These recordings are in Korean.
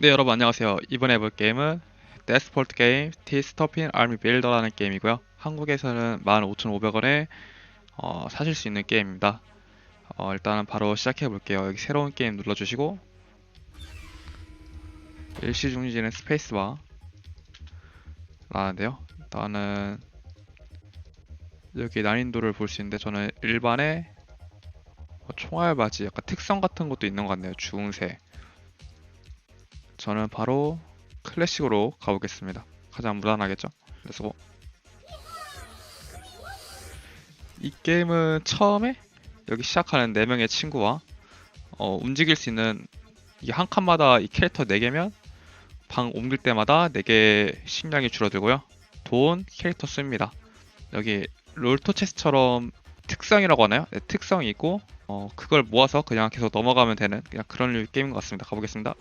네 여러분 안녕하세요. 이번에 해볼 게임은 데스폴트 게임 티스토핀 아미 빌더라는 게임이고요. 한국에서는 15,500원에 어, 사실 수 있는 게임입니다. 어, 일단은 바로 시작해 볼게요. 여기 새로운 게임 눌러주시고 일시 중지는 스페이스바 라는데요. 일단은 여기 난이도를 볼 수 있는데 저는 일반에 뭐 총알 바지 약간 특성 같은 것도 있는 것 같네요. 중세 저는 바로 클래식으로 가보겠습니다. 가장 무난하겠죠? 그래서 이 게임은 처음에 여기 시작하는 4명의 친구와 어, 움직일 수 있는 이게 한 칸마다 이 캐릭터 4개면 방 옮길 때마다 4개 식량이 줄어들고요. 돈, 캐릭터 수입니다. 여기 롤토 체스처럼 특성이라고 하나요? 네, 특성이 있고 어, 그걸 모아서 그냥 계속 넘어가면 되는 그냥 그런 류 게임인 것 같습니다. 가보겠습니다.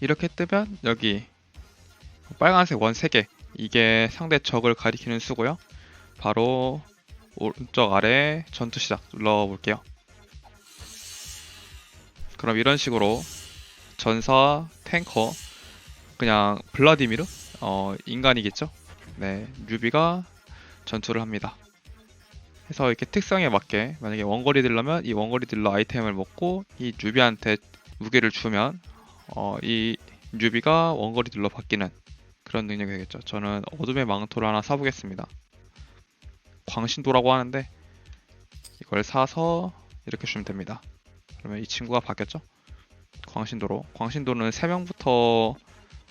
이렇게 뜨면 여기 빨간색 원 3개. 이게 상대 적을 가리키는 수고요. 바로 오른쪽 아래 전투 시작 눌러볼게요. 그럼 이런 식으로 전사, 탱커 그냥 블라디미르? 어, 인간이겠죠? 네 뉴비가 전투를 합니다. 해서 이렇게 특성에 맞게 만약에 원거리 딜러면 이 원거리 딜러 아이템을 먹고 이 뉴비한테 무게를 주면 어, 이 뉴비가 원거리 딜러 바뀌는 그런 능력이 되겠죠. 저는 어둠의 망토를 하나 사보겠습니다. 광신도라고 하는데 이걸 사서 이렇게 주면 됩니다. 그러면 이 친구가 바뀌었죠? 광신도로. 광신도는 3명부터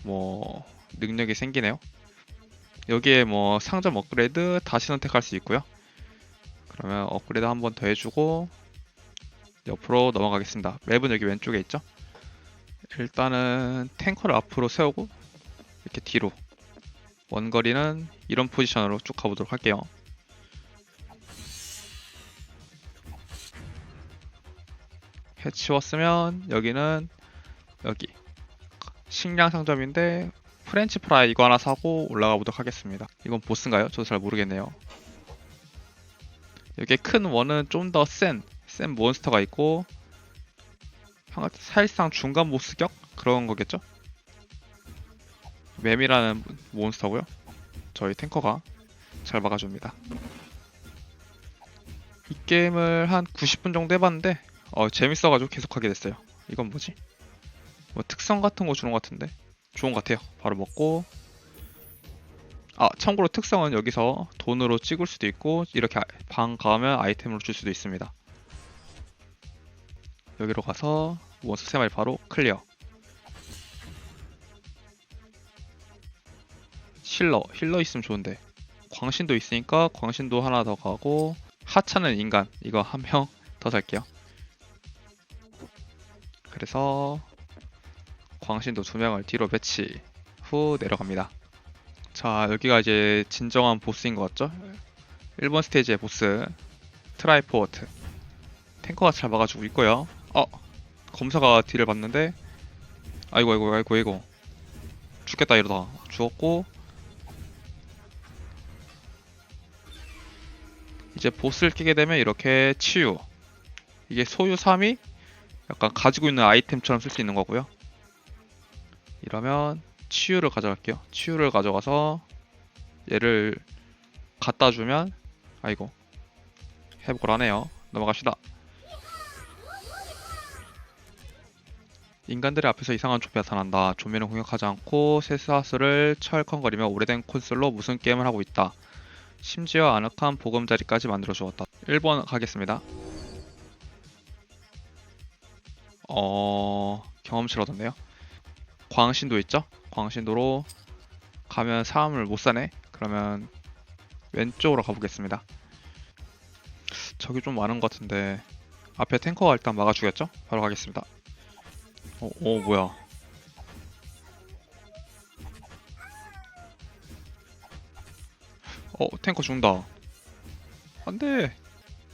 뭐 능력이 생기네요. 여기에 뭐 상점 업그레이드 다시 선택할 수 있고요. 그러면 업그레이드 한 번 더 해주고 옆으로 넘어가겠습니다. 맵은 여기 왼쪽에 있죠? 일단은 탱커를 앞으로 세우고 이렇게 뒤로 원거리는 이런 포지션으로 쭉 가보도록 할게요. 해치웠으면 여기는 여기 식량 상점인데 프렌치 프라이 이거 하나 사고 올라가 보도록 하겠습니다. 이건 보스인가요? 저도 잘 모르겠네요. 여기 큰 원은 좀 더 센, 센 몬스터가 있고 한- 사실상 중간 보스격 그런 거겠죠? 맴이라는 몬스터고요. 저희 탱커가 잘 막아줍니다. 이 게임을 한 90분 정도 해봤는데 어, 재밌어가지고 계속하게 됐어요. 이건 뭐지? 뭐 특성 같은 거 주는 것 같은데 좋은 것 같아요. 바로 먹고 아 참고로 특성은 여기서 돈으로 찍을 수도 있고 이렇게 아- 방 가면 아이템으로 줄 수도 있습니다. 여기로 가서 몬스터 3마리 바로 클리어. 힐러 힐러 있으면 좋은데. 광신도 있으니까 광신도 하나 더 가고 하차는 인간 이거 한 명 더 살게요. 그래서 광신도 두 명을 뒤로 배치 후 내려갑니다. 자 여기가 이제 진정한 보스인 것 같죠? 1번 스테이지의 보스 트라이포트. 탱커가 잘 막아주고 있고요. 어 검사가 딜을 봤는데 아이고 아이고 아이고 아이고. 죽겠다 이러다. 죽었고 이제 보스를 끼게 되면 이렇게 치유. 이게 소유 3이 약간 가지고 있는 아이템처럼 쓸 수 있는 거고요. 이러면 치유를 가져갈게요. 치유를 가져가서 얘를 갖다 주면 아이고 회복을 하네요. 넘어갑시다 인간들의 앞에서 이상한 좀비 나타난다. 좀비는 공격하지 않고 쇠사슬을 철컹거리며 오래된 콘솔로 무슨 게임을 하고 있다. 심지어 아늑한 보금자리까지 만들어 주었다. 1번 가겠습니다. 어... 경험치를 얻었네요. 광신도 있죠? 광신도로 가면 사람을 못 사네? 그러면 왼쪽으로 가보겠습니다. 저기 좀 많은 것 같은데 앞에 탱커가 일단 막아주겠죠? 바로 가겠습니다. 어, 어 뭐야. 어 탱커 죽는다. 안돼.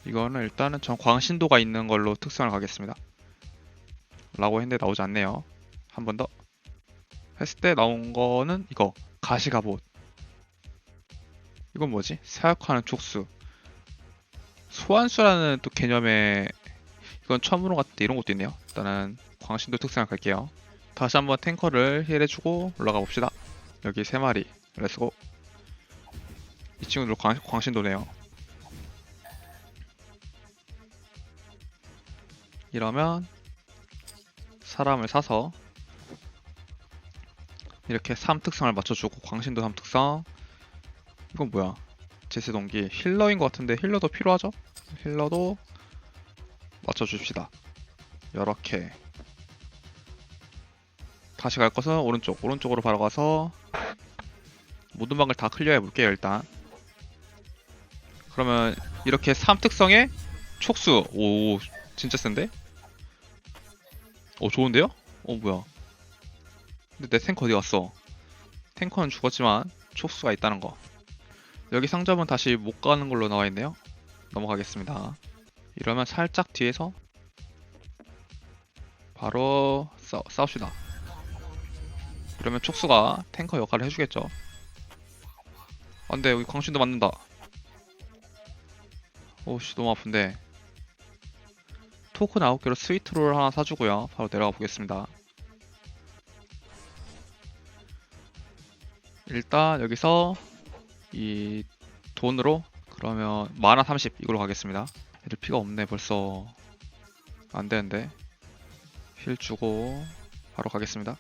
이거는 일단은 전 광신도가 있는 걸로 특성을 가겠습니다. 라고 했는데 나오지 않네요. 한 번 더. 했을 때 나온 거는 이거. 가시갑옷 이건 뭐지? 사역하는 촉수. 소환수라는 또 개념의 이건 처음으로 갔는데 이런 것도 있네요. 일단은 광신도 특성을 갈게요. 다시 한번 탱커를 힐해주고 올라가 봅시다. 여기 세 마리. 렛츠고. 이 친구들 광, 광신도네요. 이러면 사람을 사서 이렇게 3 특성을 맞춰주고 광신도 3 특성 이건 뭐야 제세동기 힐러인 것 같은데 힐러도 필요하죠? 힐러도 맞춰줍시다 이렇게 다시 갈 것은 오른쪽 오른쪽으로 바로 가서 모든 방을 다 클리어 해 볼게요 일단. 그러면 이렇게 3특성에 촉수. 오 진짜 센데? 오 좋은데요? 어 뭐야. 근데 내 탱커 어디 갔어? 탱커는 죽었지만 촉수가 있다는 거. 여기 상점은 다시 못 가는 걸로 나와 있네요. 넘어가겠습니다. 이러면 살짝 뒤에서 바로 싸, 싸웁시다 이러면 촉수가 탱커 역할을 해주겠죠. 안돼 여기 광신도 맞는다. 오씨 너무 아픈데. 토큰 9개로 스위트롤 하나 사주고요. 바로 내려가 보겠습니다. 일단 여기서 이 돈으로 그러면 만화 30 이걸로 가겠습니다. 애들 피가 없네 벌써. 안 되는데. 힐 주고 바로 가겠습니다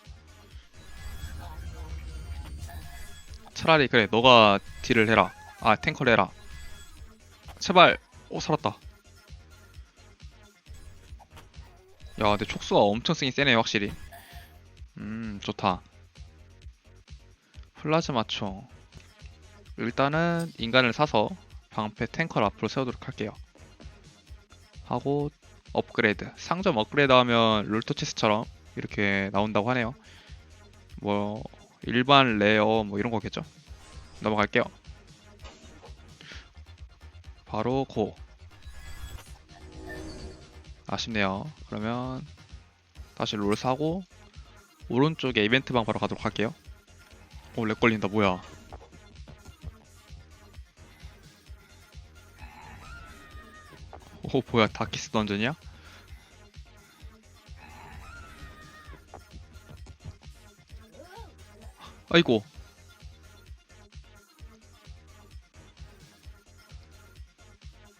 차라리 그래 너가 딜을 해라. 아 탱커를 해라. 제발 오 살았다. 야 근데 촉수가 엄청 세긴 세네 확실히. 음 좋다. 플라즈마총 일단은 인간을 사서 방패 탱커를 앞으로 세우도록 할게요. 하고 업그레이드. 상점 업그레이드 하면 롤토체스처럼 이렇게 나온다고 하네요. 뭐 일반 레어 뭐 이런 거겠죠 넘어갈게요 바로 고 아쉽네요 그러면 다시 롤 사고 오른쪽에 이벤트 방 바로 가도록 할게요 오, 렉 걸린다. 뭐야? 오, 뭐야? 다키스 던전이야? 아이고.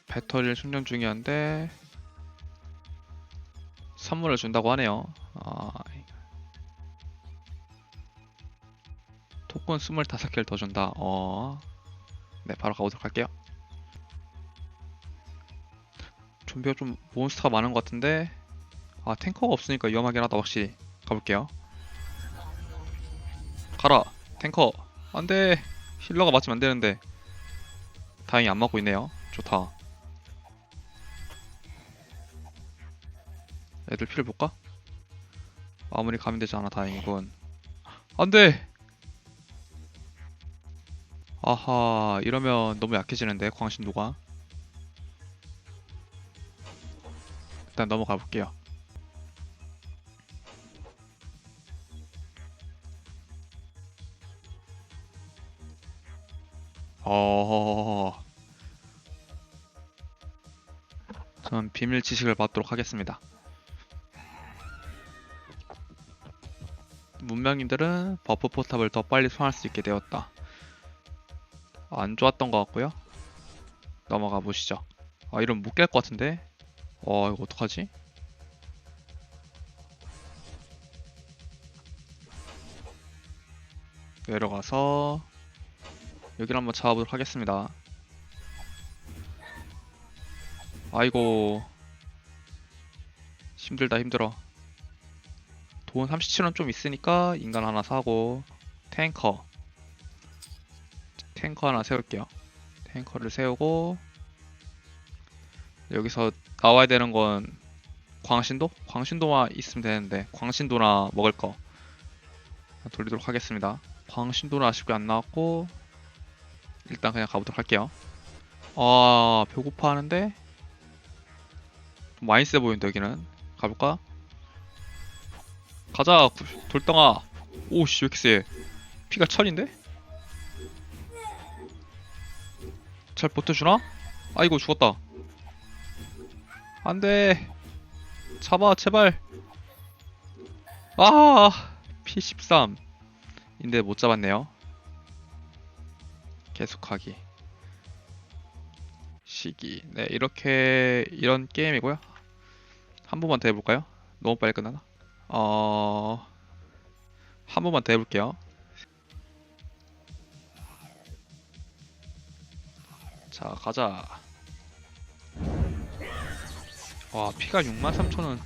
배터리를 충전 중이었는데 선물을 준다고 하네요. 아, 토큰 25개를 더 준다. 어. 네, 바로 가보도록 할게요. 좀비가 좀 몬스터가 많은 것 같은데 아, 탱커가 없으니까 위험하긴 하다, 확실히. 가볼게요. 가라, 탱커. 안 돼. 힐러가 맞으면 안 되는데. 다행히 안 맞고 있네요. 좋다. 애들 피를 볼까? 아무리 감염되지 않아 다행이군. 안 돼! 아하 이러면 너무 약해지는데 광신도가 일단 넘어가 볼게요 어... 전 비밀 지식을 받도록 하겠습니다 문명인들은 버프 포탑을 더 빨리 소환할 수 있게 되었다 안 좋았던 것 같고요. 넘어가 보시죠. 아 이러면 못깰 것 같은데. 어 이거 어떡하지? 내려가서 여기를 한번 잡아보도록 하겠습니다. 아이고 힘들다 힘들어. 돈 37원 좀 있으니까 인간 하나 사고 탱커 탱커 하나 세울게요. 탱커를 세우고 여기서 나와야 되는 건 광신도? 광신도만 있으면 되는데 광신도나 먹을 거 돌리도록 하겠습니다. 광신도는 아쉽게 안 나왔고 일단 그냥 가보도록 할게요. 아 배고파 하는데? 좀 많이 세 보이는데 여기는. 가볼까? 가자 돌덩아. 오씨 왜 이렇게 세? 피가 천인데? 잘 버텨주나? 아이고 죽었다. 안돼. 잡아 제발. 아 P13 인데 못 잡았네요 계속하기 시기. 네 이렇게 이런 게임이고요. 한 번만 더 해볼까요? 너무 빨리 끝나나? 어... 한 번만 더 해볼게요. 자 가자. 와 피가 63,000원.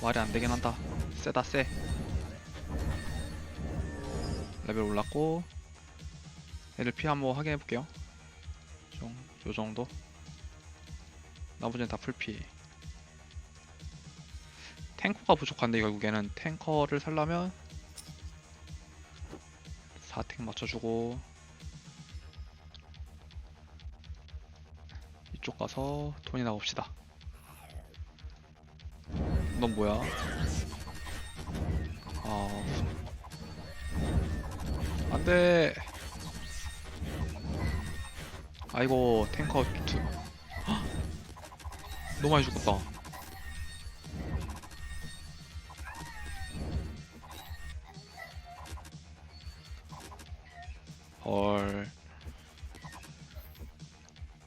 말이 안 되긴 한다. 세다 세 레벨 올랐고 피 한번 확인해 볼게요. 좀, 요 정도? 나머지는 다 풀피. 탱커가 부족한데 결국에는 탱커를 살려면 4탱 맞춰주고 이쪽 가서 돈이나 봅시다. 넌 뭐야? 아 안돼. 아이고 탱커 투 헉! 너무 많이 죽었다. 헐.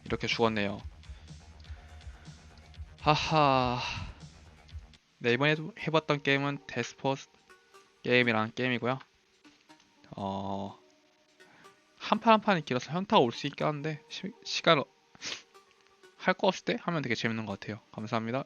이렇게 죽었네요. 하하. 네 이번에 해봤던 게임은 데스포스 게임이라는 게임이고요 어... 한 판 한 판이 길어서 현타가 올 수 있긴 한데 시, 시간 할 거 없을 때 하면 되게 재밌는 것 같아요. 감사합니다